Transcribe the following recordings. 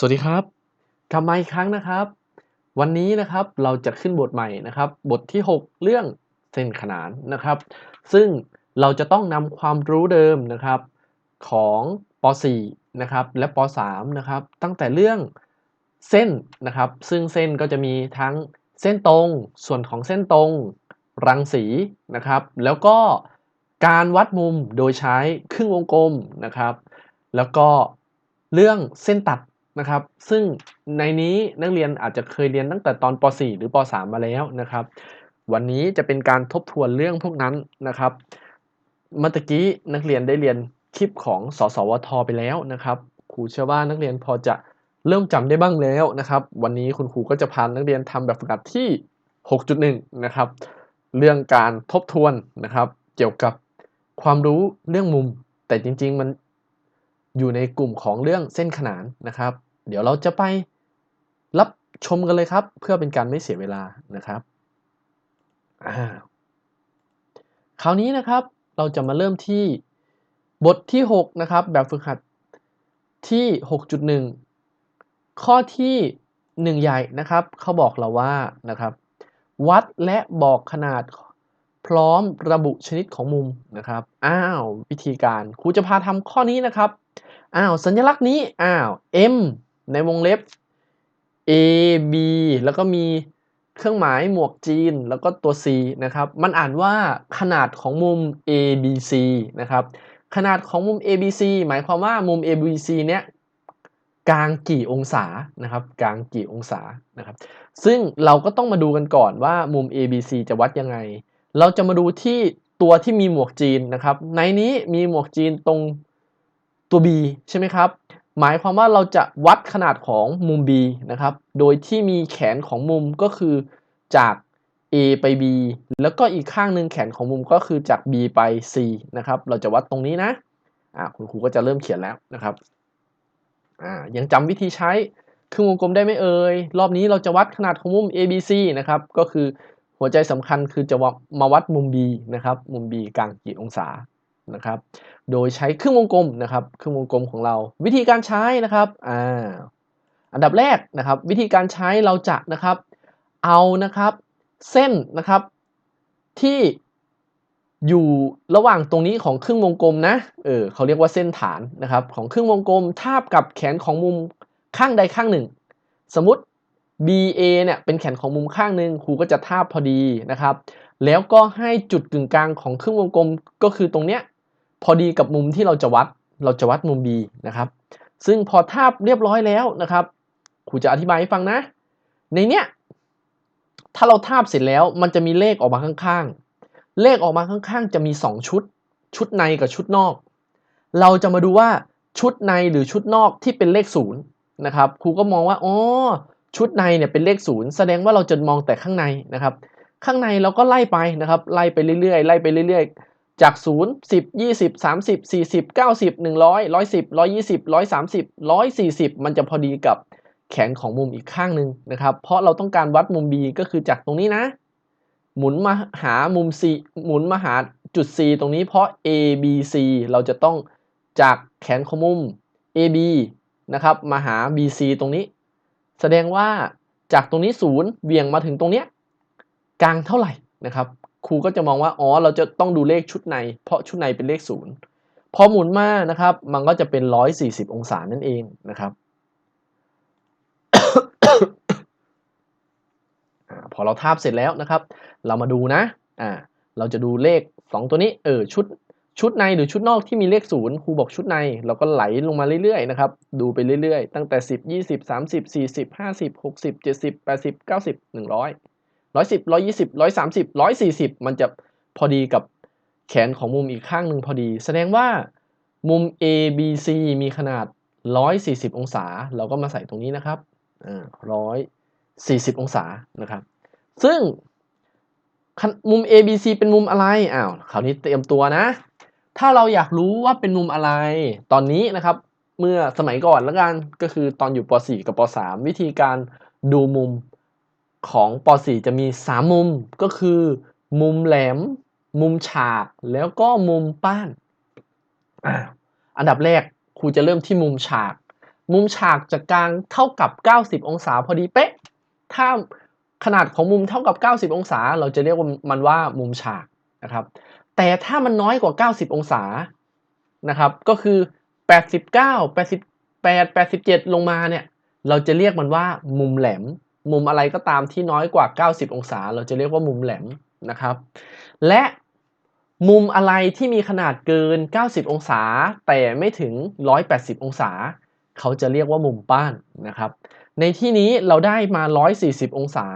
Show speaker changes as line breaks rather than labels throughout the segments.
สวัสดีครับกลับมาอีกครั้งนะครับ วันนี้นะครับเราจะขึ้นบทใหม่นะครับ บทที่ 6 เรื่องเส้นขนานนะครับ ซึ่งเราจะต้องนำความรู้เดิมนะครับของป .4 นะครับและป .3 นะครับ ตั้งแต่เรื่องเส้นนะครับ ซึ่งเส้นก็จะมีทั้งเส้นตรง ส่วนของเส้นตรง รังสีนะครับ แล้วก็การวัดมุมโดยใช้ครึ่งวงกลมนะครับ แล้วก็เรื่องเส้นตัด นะครับ ซึ่งในนี้นักเรียนอาจจะเคยเรียนตั้งแต่ตอนป .4 หรือป .3 มาแล้วนะครับ วันนี้จะเป็นการทบทวนเรื่องพวกนั้นนะครับ เมื่อกี้นักเรียนได้เรียนคลิปของสสวทไปแล้วนะครับ ครูเชื่อว่านักเรียนพอจะเริ่มจำได้บ้างแล้วนะครับ วันนี้คุณครูก็จะพานักเรียนทำแบบฝึกหัดที่ 6.1 นะครับ เรื่องการทบทวนนะครับ เกี่ยวกับความรู้เรื่องมุม แต่จริง ๆ มันอยู่ในกลุ่มของเรื่องเส้นขนานนะครับ เดี๋ยวเราจะไปรับชมกันเลยครับ เพื่อเป็นการไม่เสียเวลานะครับอ่าคราวนี้นะครับเราจะมาเริ่มที่บทที่ 6 นะครับ แบบฝึกหัดที่ 6.1 ข้อที่ 1 ใหญ่นะครับ เขาบอกเราว่านะครับ วัดและบอกขนาดพร้อมระบุชนิดของมุมนะครับ อ้าว วิธีการครูจะพาทำข้อนี้นะครับ อ้าว สัญลักษณ์นี้ อ้าว M ในวงเล็บ A B แล้วก็มีเครื่องหมายหมวกจีนแล้วก็ตัว C นะครับ มันอ่านว่าขนาดของมุม ABC นะครับ ขนาดของมุม ABC หมายความว่ามุม ABC เนี้ยกลางกี่องศานะครับกลางกี่องศานะครับ ซึ่งเราก็ต้องมาดูกันก่อนว่ามุม ABC จะวัดยังไง เราจะมาดูที่ตัวที่มีหมวกจีนนะครับ ในนี้มีหมวกจีนตรงตัว B ใช่ไหมครับ หมายความว่าเราจะวัดขนาดของมุม B นะครับ โดยที่มีแขนของมุมก็คือจาก A ไป B แล้วก็อีกข้างหนึ่งแขนของมุมก็คือจาก B ไป C นะครับ เราจะวัดตรงนี้นะอ่าคุณครูก็จะเริ่มเขียนแล้วนะครับอ่ายังจำวิธีใช้ครึ่งวงกลมได้ไหมเอ่ย รอบนี้เราจะวัดขนาดของมุม ABC นะครับ ก็คือหัวใจสำคัญคือจะมาวัดมุม B นะครับ มุม B กลางกี่องศา นะครับ โดยใช้ครึ่งวงกลมนะครับครึ่งวงกลมของเรา วิธีการใช้นะครับอ่าอันดับแรกนะครับ วิธีการใช้เราจะนะครับ เอานะครับ เส้นนะครับที่อยู่ระหว่างตรงนี้ของครึ่งวงกลมนะ เออเขาเรียกว่าเส้นฐานนะครับ ของครึ่งวงกลมทาบกับแขนของมุมข้างใดข้างหนึ่ง สมมติ BA เนี่ยเป็นแขนของมุมข้างหนึ่งครูก็จะทาบพอดีนะครับ แล้วก็ให้จุดกึ่งกลางของครึ่งวงกลมก็คือตรงเนี้ย พอดีกับมุมที่เราจะวัด เราจะวัดมุม B นะครับ ซึ่งพอทาบเรียบร้อยแล้วนะครับครูจะอธิบายให้ฟังนะ ในเนี้ยถ้าเราทาบเสร็จแล้วมันจะมีเลขออกมาข้างๆ เลขออกมาข้างๆ จะมี 2 ชุด ชุดในกับชุดนอก เราจะมาดูว่าชุดในหรือชุดนอกที่เป็นเลขศูนย์นะครับครูก็มองว่าอ๋อชุดในเนี่ยเป็นเลขศูนย์แสดงว่าเราจะมองแต่ข้างในนะครับ ข้างในเราก็ไล่ไปนะครับ ไล่ไปเรื่อยๆไล่ไปเรื่อยๆ จาก 0 10 20 30 40 90 100 110 120 130 140 มันจะพอดีกับแขนของมุมอีกข้างหนึ่งนะครับ เพราะเราต้องการวัดมุม B ก็คือจากตรงนี้นะ หมุนมาหามุม C หมุนมาหาจุด C ตรงนี้เพราะ A B C เราจะต้องจากแขนของมุม AB นะครับมาหา BC ตรงนี้ แสดงว่าจากตรงนี้ศูนย์เบี่ยงมาถึงตรงเนี้ยกลางเท่าไหร่นะครับ ครูก็จะมองว่าอ๋อเราจะต้องดูเลขชุดใน เพราะชุดในเป็นเลขศูนย์พอหมุนมานะครับ มันก็จะเป็น 140 องศานั่นเองนะครับพอเราทาบเสร็จแล้วนะครับ เรามาดูนะอ่าเราจะดูเลข 2 ตัวนี้เออชุดชุดในหรือชุดนอกที่มีเลขศูนย์ครูบอกชุดใน เราก็ไหลลงมาเรื่อยๆนะครับ ดูไปเรื่อยๆ ตั้งแต่ 10 20 30 40 50 60 70 80 90 100 110 120 130 140มันจะพอดีกับแขนของมุมอีกข้างหนึ่งพอดี แสดงว่ามุม ABC มีขนาด 140 องศา เราก็มาใส่ตรงนี้นะครับ140องศานะครับ ซึ่งมุม ABC เป็นมุมอะไร อ้าว คราวนี้เตรียมตัวนะ ถ้าเราอยากรู้ว่าเป็นมุมอะไร ตอนนี้นะครับ เมื่อสมัยก่อนแล้วกัน ก็คือตอนอยู่ป .4 กับป .3 วิธีการดูมุม ของป .4 จะมี 3 มุมก็คือ มุมแหลม มุมฉากแล้วก็มุมป้านอันดับแรกครูจะเริ่มที่มุมฉาก มุมฉากจากกลางเท่ากับ 90 องศาพอดีเป๊ะ ถ้าขนาดของมุมเท่ากับ 90 องศา เราจะเรียกว่ามันว่ามุมฉากนะครับ แต่ถ้ามันน้อยกว่า 90 องศานะครับ ก็คือ 89 88 87 ลงมาเนี่ย เราจะเรียกมันว่ามุมแหลม มุมอะไรก็ตามที่น้อยกว่า 90 องศา เราจะเรียกว่ามุมแหลมนะครับ และมุมอะไรที่มีขนาดเกิน 90 องศา แต่ไม่ถึง 180 องศา เขาจะเรียกว่ามุมป้านนะครับ ในที่นี้เราได้มา 140 องศา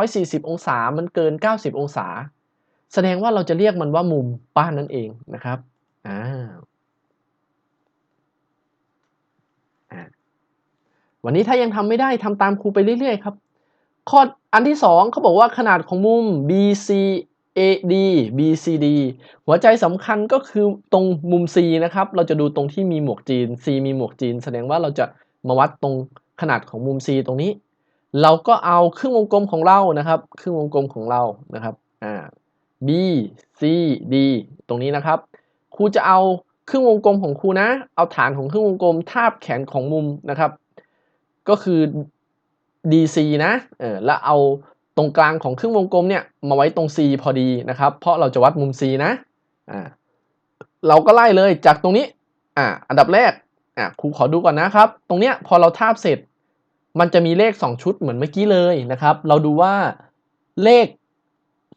140 องศามันเกิน 90 องศา แสดงว่าเราจะเรียกมันว่ามุมป้านนั่นเองนะครับอ่าวันนี้ถ้ายังทำไม่ได้ทำตามครูไปเรื่อยๆครับ ข้ออันที่สองเขาบอกว่าขนาดของมุม BC AD BCD หัวใจสำคัญก็คือตรงมุม C นะครับ เราจะดูตรงที่มีหมวกจีน C มีหมวกจีน แสดงว่าเราจะมาวัดตรงขนาดของมุม C ตรงนี้ เราก็เอาครึ่งวงกลมของเรานะครับ ครึ่งวงกลมของเรานะครับอ่า B C D ตรงนี้นะครับ ครูจะเอาครึ่งวงกลมของครูนะ เอาฐานของครึ่งวงกลมทาบแขนของมุมนะครับ ก็คือ DC นะเออแล้วเอาตรงกลางของครึ่งวงกลมเนี่ยมาไว้ตรง C พอดีนะครับ เพราะเราจะวัดมุม C นะอ่าเราก็ไล่เลยจากตรงนี้อ่าอันดับแรกอ่าครูขอดูก่อนนะครับ ตรงเนี้ยพอเราทาบเสร็จ มันจะมีเลข 2 ชุดเหมือนเมื่อกี้เลยนะครับ เราดูว่าเลข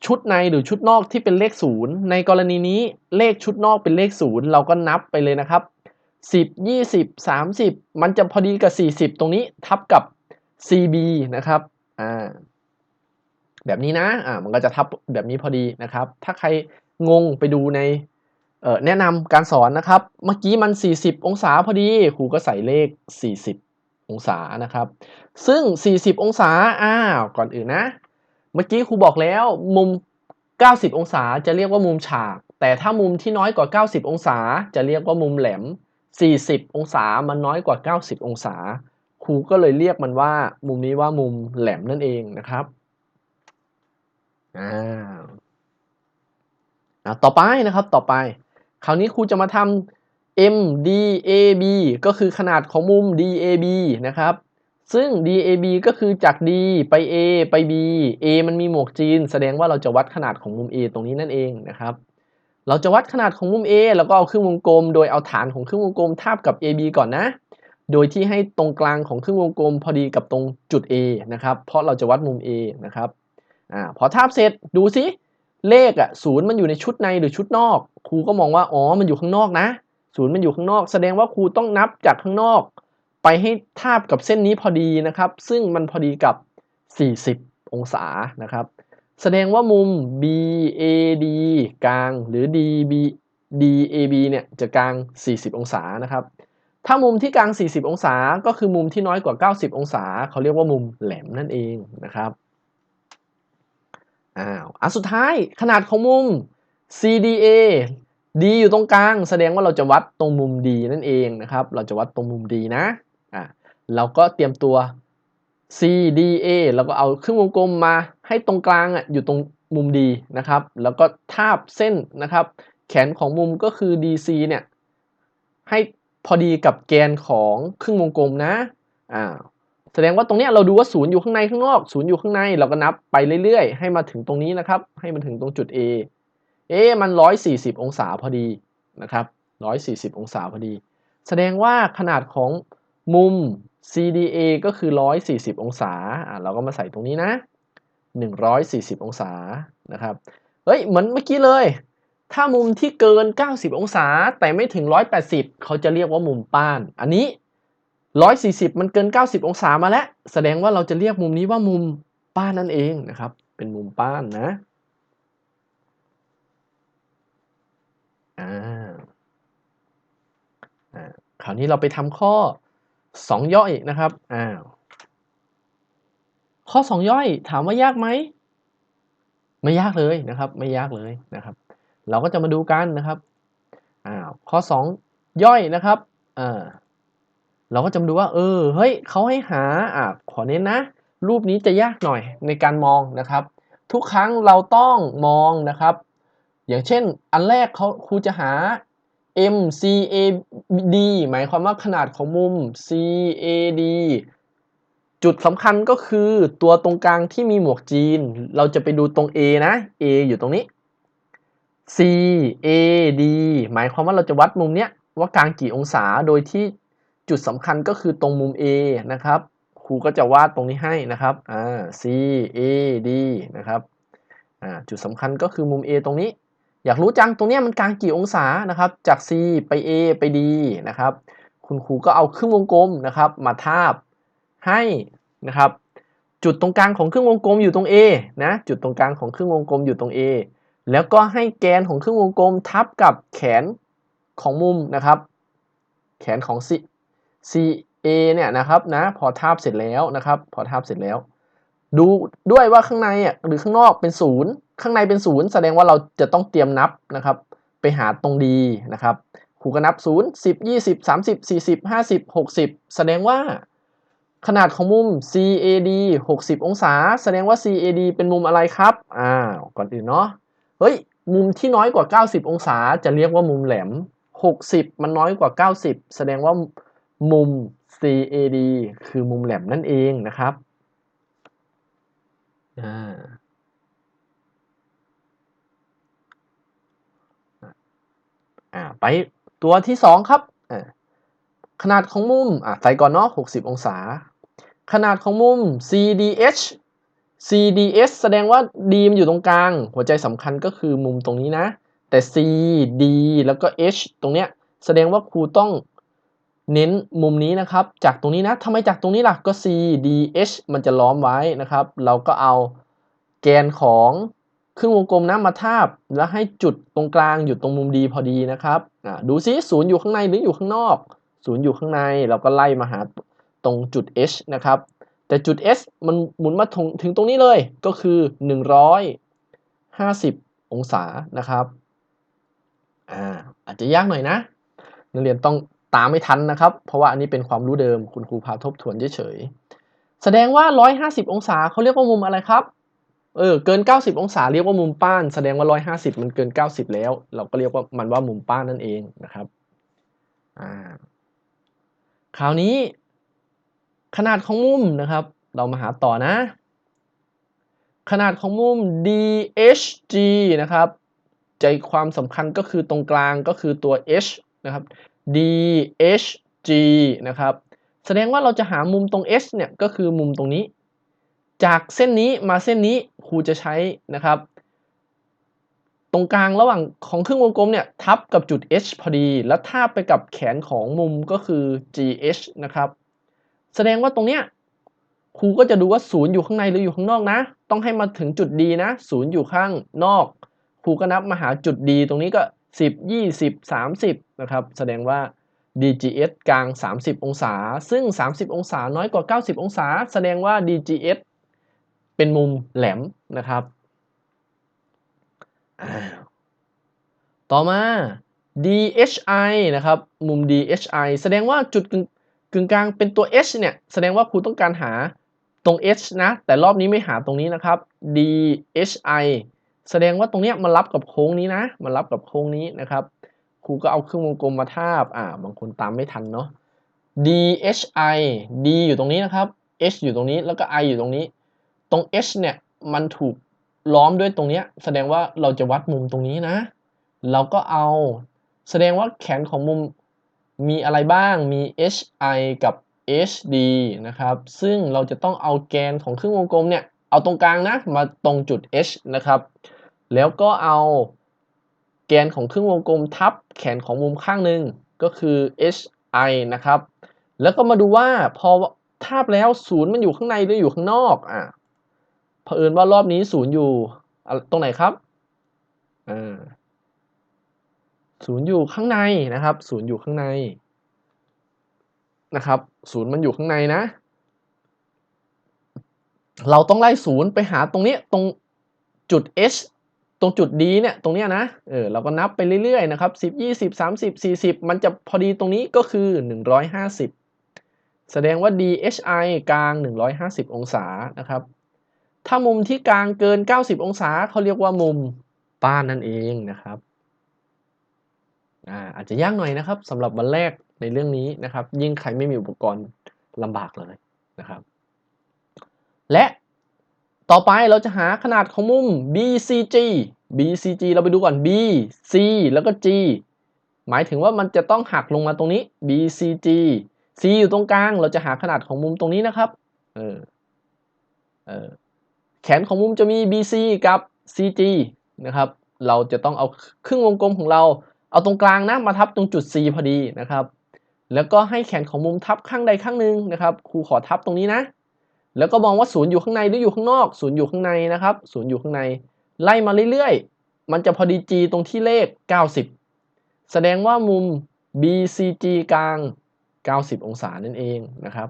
ชุดในหรือชุดนอกที่เป็นเลขศูนย์ในกรณีนี้เลขชุดนอกเป็นเลขศูนย์เราก็นับไปเลยนะครับ 10 20 30 มันจะพอดีกับ 40 ตรงนี้ทับกับ CB นะครับอ่าแบบนี้นะอ่ามันก็จะทับแบบนี้พอดีนะครับ ถ้าใครงงไปดูในเอ่อแนะนำการสอนนะครับ เมื่อกี้มัน 40 องศาพอดีครูก็ใส่เลข 40 องศานะครับ ซึ่ง 40 องศาอ้าวก่อนอื่นนะ เมื่อกี้ครูบอกแล้วมุม 90 องศาจะเรียกว่ามุมฉาก แต่ถ้ามุมที่น้อยกว่า 90 องศาจะเรียกว่ามุมแหลม 40 องศามันน้อยกว่า 90 องศา ครูก็เลยเรียกมันว่า มุมนี้ว่ามุมแหลมนั่นเองนะครับอ่าต่อไปนะครับต่อไป คราวนี้ครูจะมาทำ MDAB ก็คือขนาดของมุม DAB นะครับ ซึ่ง DAB ก็คือจาก D ไป A ไป B A มันมีหมวกจีน แสดงว่าเราจะวัดขนาดของมุม A ตรงนี้นั่นเองนะครับ เราจะวัดขนาดของมุม A แล้วก็เอาครึ่งวงกลม โดยเอาฐานของครึ่งวงกลมทาบกับ AB ก่อนนะ โดยที่ให้ตรงกลางของครึ่งวงกลมพอดีกับตรงจุด A นะครับเพราะเราจะวัดมุม A นะครับอ่าพอทาบเสร็จดูสิเลขอะศูนย์มันอยู่ในชุดในหรือชุดนอก ครูก็มองว่าอ๋อมันอยู่ข้างนอกนะศูนย์มันอยู่ข้างนอก แสดงว่าครูต้องนับจากข้างนอก ไปให้ทาบกับเส้นนี้พอดีนะครับ ซึ่งมันพอดีกับ 40 องศานะครับแสดงว่ามุม BAD กลางหรือ DB DAB เนี่ยจะกลาง 40 องศานะครับ ถ้ามุมที่กลาง 40 องศา ก็คือมุมที่น้อยกว่า 90 องศา เขาเรียกว่ามุมแหลมนั่นเองนะครับ อ้าวอันสุดท้ายขนาดของมุม CDA D อยู่ตรงกลาง แสดงว่าเราจะวัดตรงมุม D นั่นเองนะครับ เราจะวัดตรงมุม D นะ อ่าเราก็เตรียมตัว CDA แล้วก็เอาครึ่งวงกลมมาให้ตรงกลางอะอยู่ตรงมุม D นะครับ แล้วก็ทาบเส้นนะครับ แขนของมุมก็คือ DC เนี่ยให้ พอดีกับแกนของครึ่งวงกลมนะอ่าแสดงว่าตรงนี้เราดูว่าศูนย์อยู่ข้างในข้างนอกศูนย์อยู่ข้างในเราก็นับไปเรื่อยๆ ให้มาถึงตรงนี้นะครับ ให้มันถึงตรงจุด A เอ๊มัน 140 องศาพอดีนะครับ 140 องศาพอดี แสดงว่าขนาดของมุม CDA ก็คือ 140 องศาอ่าเราก็มาใส่ตรงนี้นะ 140 องศานะครับ เฮ้ย เหมือนเมื่อกี้เลย ถ้ามุมที่เกิน 90 องศา แต่ไม่ถึง 180 เขาจะเรียกว่ามุมป้าน อันนี้ 140 มันเกิน 90 องศามาแล้ว แสดงว่าเราจะเรียกมุมนี้ว่ามุมป้านนั่นเองนะครับ เป็นมุมป้านนะอ่าอ่าคราวนี้เราไปทำข้อ 2 ย่อยนะครับอ้าวข้อ 2 ย่อยถามว่ายากไหม ไม่ยากเลยนะครับ ไม่ยากเลยนะครับ เราก็จะมาดูกันนะครับอ้าวข้อ 2 ย่อยนะครับอ่าเราก็จะมาดูว่า เออเฮ้ยเขาให้หาอะขอเน้นนะ รูปนี้จะยากหน่อยในการมองนะครับ ทุกครั้งเราต้องมองนะครับ อย่างเช่น อันแรกเขาครูจะหา MCAD หมายความว่าขนาดของมุม CAD จุดสำคัญก็คือตัวตรงกลางที่มีหมวกจีน เราจะไปดูตรง A นะ A อยู่ตรงนี้ CAD หมายความว่าเราจะวัดมุมเนี้ยว่ากลางกี่องศาโดยที่จุดสำคัญก็คือตรงมุม A นะครับครูก็จะวาดตรงนี้ให้นะครับอ่า CAD นะครับอ่าจุดสำคัญก็คือมุม A ตรงนี้ อยากรู้จังตรงนี้มันกลางกี่องศานะครับ จาก C ไป A ไป D นะครับ คุณครูก็เอาครึ่งวงกลมนะครับ มาทาบให้นะครับ จุดตรงกลางของครึ่งวงกลมอยู่ตรง A นะ จุดตรงกลางของครึ่งวงกลมอยู่ตรง A แล้วก็ให้แกนของครึ่งวงกลมทับกับแขนของมุมนะครับ แขนของ C CA เนี่ยนะครับนะพอทาบเสร็จแล้วนะครับ พอทาบเสร็จแล้ว ดูด้วยว่าข้างในอะหรือข้างนอกเป็นศูนย์ข้างในเป็นศูนย์แสดงว่าเราจะต้องเตรียมนับนะครับ ไปหาตรงดีนะครับครูก็นับ 0 10 20 30 40 50 60 แสดงว่าขนาดของมุม CAD 60 องศา แสดงว่า CAD เป็นมุมอะไรครับ อ้าว ก่อนอื่นเนาะ เฮ้ย มุมที่น้อยกว่า 90 องศาจะเรียกว่ามุมแหลม 60 มันน้อยกว่า 90 แสดงว่ามุม CAD คือมุมแหลมนั่นเองนะครับอ่าอ่าไปตัวที่สองครับอ่าขนาดของมุมอ่าใส่ก่อนเนาะ60 องศา ขนาดของมุม CDH CDS แสดงว่า D มันอยู่ตรงกลาง หัวใจสำคัญก็คือมุมตรงนี้นะ แต่ C D แล้วก็ H ตรงเนี้ยแสดงว่าครูต้องเน้นมุมนี้นะครับ จากตรงนี้นะทำไมจากตรงนี้ล่ะก็ C D H มันจะล้อมไว้นะครับ เราก็เอาแกนของครึ่งวงกลมนะมาทาบ แล้วให้จุดตรงกลางอยู่ตรงมุมดีพอดีนะครับดูซิศูนย์อยู่ข้างในหรืออยู่ข้างนอกศูนย์อยู่ข้างในเราก็ไล่มาหาตรงจุด H นะครับ แต่จุด S มันหมุนมาถึงตรงนี้เลยก็คือ 150 องศานะครับอ่าอาจจะยากหน่อยนะนักเรียนต้องตามไม่ทันนะครับ เพราะว่าอันนี้เป็นความรู้เดิมคุณครูพาทบทวนเฉยๆแสดงว่า 150 องศาเขาเรียกว่ามุมอะไรครับเออเกิน 90 องศาเรียกว่ามุมป้าน แสดงว่า 150 มันเกิน 90 แล้ว เราก็เรียกว่ามันว่ามุมป้านนั่นเองนะครับอ่าคราวนี้ ขนาดของมุมนะครับ เรามาหาต่อนะ ขนาดของมุม DHG นะครับใจความสำคัญก็คือตรงกลางก็คือตัว H นะครับ DHG นะครับ แสดงว่าเราจะหามุมตรง H เนี่ยก็คือมุมตรงนี้ จากเส้นนี้มาเส้นนี้ครูจะใช้นะครับ ตรงกลางระหว่างของครึ่งวงกลมเนี่ยทับกับจุด H พอดี แล้วทาบไปกับแขนของมุมก็คือ GH นะครับ แสดงว่าตรงเนี้ยครูก็จะดูว่าศูนย์อยู่ข้างในหรืออยู่ข้างนอกนะ ต้องให้มาถึงจุดดีนะศูนย์อยู่ข้างนอก ครูก็นับมาหาจุดดีตรงนี้ก็ 10 20 30 นะครับ แสดงว่า DGS กลาง 30 องศา ซึ่ง 30 องศาน้อยกว่า 90 องศา แสดงว่า DGS เป็นมุมแหลมนะครับ ต่อมา DHI นะครับ มุม DHI แสดงว่าจุด กึ่งกึ่งกลางเป็นตัว H เนี่ย แสดงว่าครูต้องการหาตรง H นะ แต่รอบนี้ไม่หาตรงนี้นะครับ DHI แสดงว่าตรงเนี้ยมันรับกับโค้งนี้นะ มันรับกับโค้งนี้นะครับ ครูก็เอาเครื่องวงกลมมาทาบ อ่า บางคนตามไม่ทันเนาะ DHI D อยู่ตรงนี้นะครับ H อยู่ตรงนี้ แล้วก็ I อยู่ตรงนี้ ตรง H เนี่ย มันถูกล้อมด้วยตรงเนี้ย แสดงว่าเราจะวัดมุมตรงนี้นะ เราก็เอา แสดงว่าแขนของมุม มีอะไรบ้างมี HI กับ HD นะครับ ซึ่งเราจะต้องเอาแกนของครึ่งวงกลมเนี่ย เอาตรงกลางนะ มาตรงจุด H นะครับ แล้วก็เอาแกนของครึ่งวงกลมทับแขนของมุมข้างหนึ่งก็คือ HI นะครับ แล้วก็มาดูว่าพอทาบแล้วศูนย์มันอยู่ข้างในหรืออยู่ข้างนอกอะเผอิญว่ารอบนี้ศูนย์อยู่ตรงไหนครับอ่า ศูนย์อยู่ข้างในนะครับศูนย์อยู่ข้างในนะครับศูนย์มันอยู่ข้างในนะ เราต้องไล่ศูนย์ไปหาตรงนี้ตรงจุด h ตรงจุด d เนี่ยตรงเนี้ยนะเออเราก็นับไปเรื่อยๆนะครับ10 20 30 40 มันจะพอดีตรงนี้ก็คือ 150 แสดงว่า DHI กลาง 150 องศานะครับ ถ้ามุมที่กลางเกิน 90 องศาเขาเรียกว่ามุมป้านนั่นเองนะครับ อ่าอาจจะยากหน่อยนะครับสำหรับวันแรกในเรื่องนี้นะครับ ยิ่งใครไม่มีอุปกรณ์ลำบากเลยนะครับ และต่อไปเราจะหาขนาดของมุม BCG BCG เราไปดูก่อน BC แล้วก็ G หมายถึงว่ามันจะต้องหักลงมาตรงนี้ BCG C อยู่ตรงกลาง เราจะหาขนาดของมุมตรงนี้นะครับ เออ เออ แขนของมุมจะมี BC กับ CG นะครับ เราจะต้องเอาครึ่งวงกลมของเรา เอาตรงกลางนะมาทับตรงจุด C พอดีนะครับ แล้วก็ให้แขนของมุมทับข้างใดข้างหนึ่งนะครับ ครูขอทับตรงนี้นะ แล้วก็มองว่าศูนย์อยู่ข้างในหรืออยู่ข้างนอก ศูนย์อยู่ข้างในนะครับศูนย์อยู่ข้างใน ไล่มาเรื่อยๆ มันจะพอดี G ตรงที่เลข 90 แสดงว่ามุม BCG กลาง 90 องศานั่นเองนะครับ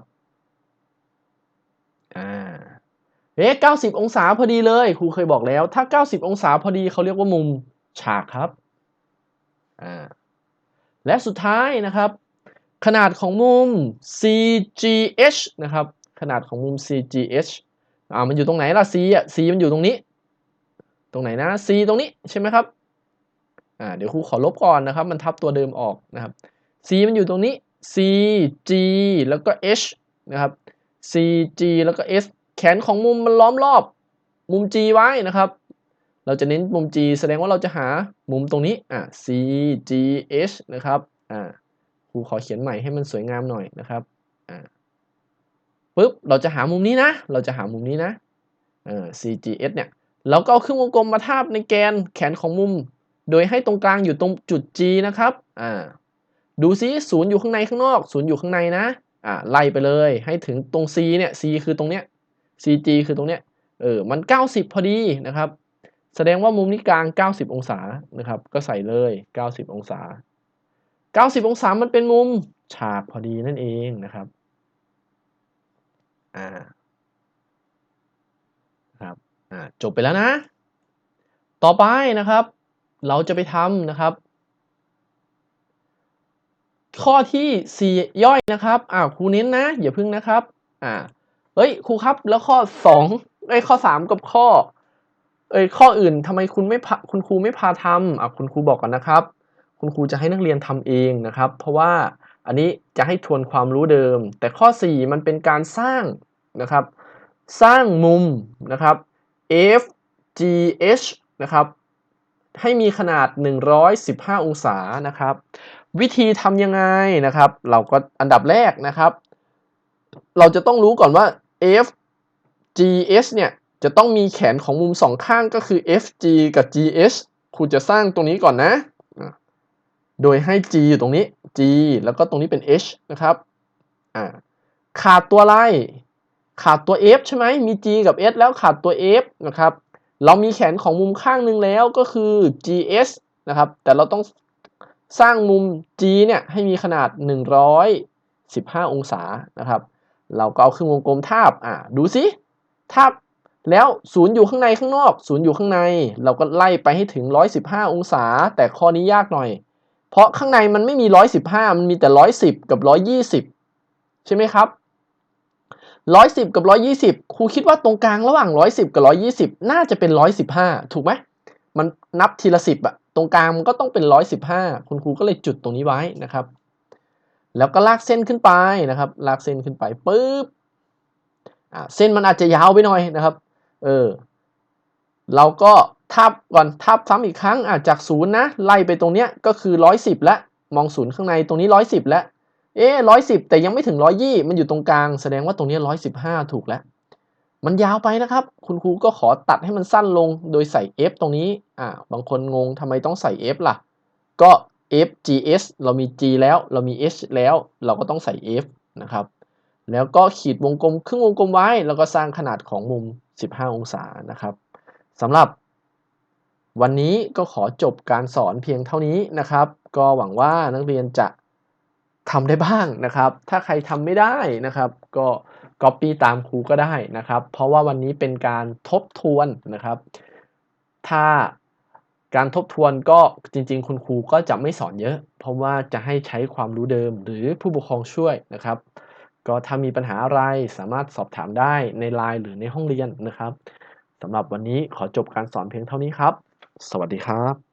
อ่า เอ๊ะ90 องศาพอดีเลย ครูเคยบอกแล้ว ถ้า 90 องศาพอดีเขาเรียกว่ามุมฉากครับ และสุดท้ายนะครับ ขนาดของมุม CGH นะครับ ขนาดของมุม CGH อ่ามันอยู่ตรงไหนล่ะ C อะ C มันอยู่ตรงนี้ ตรงไหนนะ C ตรงนี้ใช่ไหมครับอ่าเดี๋ยวครูขอลบก่อนนะครับ มันทับตัวเดิมออกนะครับ C มันอยู่ตรงนี้ C G แล้วก็ H นะครับ C G แล้วก็ S แขนของมุมมันล้อมรอบ มุม G ไว้นะครับ เราจะเน้นมุม G แสดงว่าเราจะหามุมตรงนี้อ่า C G H นะครับอ่าครูขอเขียนใหม่ให้มันสวยงามหน่อยนะครับอ่าปุ๊บเราจะหามุมนี้นะ เราจะหามุมนี้นะเออ C G S เนี่ยเราก็เอาครึ่งวงกลมมาทาบในแกนแขนของมุม โดยให้ตรงกลางอยู่ตรงจุด G นะครับอ่าดูซิศูนย์อยู่ข้างในข้างนอกศูนย์อยู่ข้างในนะอ่าไล่ไปเลยให้ถึงตรง C เนี่ย C คือตรงเนี้ย CG คือตรงเนี้ยเออมัน 90 พอดีนะครับ แสดงว่ามุมนี้กลาง 90 องศานะครับ ก็ใส่เลย 90 องศา 90 องศามันเป็นมุมฉากพอดีนั่นเองนะครับอ่าครับอ่าจบไปแล้วนะ ต่อไปนะครับ เราจะไปทำนะครับ ข้อที่ 4 ย่อยนะครับอ่าครูเน้นนะ อย่าพึ่งนะครับอ่าเฮ้ยครูครับแล้วข้อ2ไอ้ข้อ 3 กับข้อ เอ้ยข้ออื่นทำไมคุณไม่คุณครูไม่พาทำอะคุณครูบอกก่อนนะครับ คุณครูจะให้นักเรียนทำเองนะครับ เพราะว่าอันนี้จะให้ทวนความรู้เดิม แต่ข้อ 4 มันเป็นการสร้างนะครับ สร้างมุมนะครับ FGH นะครับให้มีขนาด 115 องศานะครับ วิธีทำยังไงนะครับ เราก็อันดับแรกนะครับ เราจะต้องรู้ก่อนว่า FGH เนี่ย จะต้องมีแขนของมุมสองข้างก็คือ FG กับ GH ครูจะสร้างตรงนี้ก่อนนะ โดยให้ G อยู่ตรงนี้ G แล้วก็ตรงนี้เป็น H นะครับขาดตัวอะไร ขาดตัว F ใช่ไหมมี G กับ S แล้วขาดตัว F นะครับ เรามีแขนของมุมข้างหนึ่งแล้วก็คือ GS นะครับ แต่เราต้องสร้างมุม G เนี่ยให้มีขนาด 115 องศานะครับ เราก็เอาครึ่งวงกลมทาบ อ่า ดูสิทาบ แล้วศูนย์อยู่ข้างในข้างนอกศูนย์อยู่ข้างใน เราก็ไล่ไปให้ถึง 115 องศา แต่ข้อนี้ยากหน่อย เพราะข้างในมันไม่มี 115 มันมีแต่ 110 กับ 120 ใช่ไหมครับ 110 กับ 120 ครูคิดว่าตรงกลางระหว่าง 110 กับ 120 น่าจะเป็น 115 ถูกไหม มันนับทีละ 10อะตรงกลางมันก็ต้องเป็น 115 คุณครูก็เลยจุดตรงนี้ไว้นะครับ แล้วก็ลากเส้นขึ้นไปนะครับ ลากเส้นขึ้นไปปุ๊บเส้นมันอาจจะยาวไปหน่อยนะครับ เออ เราก็ทับก่อนทับซ้ำอีกครั้งอะจากศูนย์นะไล่ไปตรงเนี้ยก็คือ110แล้วมองศูนย์ข้างในตรงนี้110แล้วเอ๊ร้อยสิบแต่ยังไม่ถึงร้อยยี่มันอยู่ตรงกลางแสดงว่าตรงนี้ร้อยสิบห้าถูกแล้ว มันยาวไปนะครับ คุณครูก็ขอตัดให้มันสั้นลงโดยใส่ f ตรงนี้อ่าบางคนงงทำไมต้องใส่ f ล่ะ ก็ f g s เรามี g แล้วเรามี h แล้วเราก็ต้องใส่ f นะครับ แล้วก็ขีดวงกลมครึ่งวงกลมไว้ แล้วก็สร้างขนาดของมุม 15 องศานะครับสำหรับวันนี้ก็ขอจบการสอนเพียงเท่านี้นะครับ ก็หวังว่านักเรียนจะทำได้บ้างนะครับ ถ้าใครทำไม่ได้นะครับ ก็ Copy ตามครูก็ได้นะครับ เพราะว่าวันนี้เป็นการทบทวนนะครับ ถ้าการทบทวนก็จริง ๆ คุณครูก็จะไม่สอนเยอะ เพราะว่าจะให้ใช้ความรู้เดิมหรือผู้ปกครองช่วยนะครับ ก็ถ้ามีปัญหาอะไรสามารถสอบถามได้ในไลน์หรือในห้องเรียนนะครับสำหรับวันนี้ขอจบการสอนเพียงเท่านี้ครับ สวัสดีครับ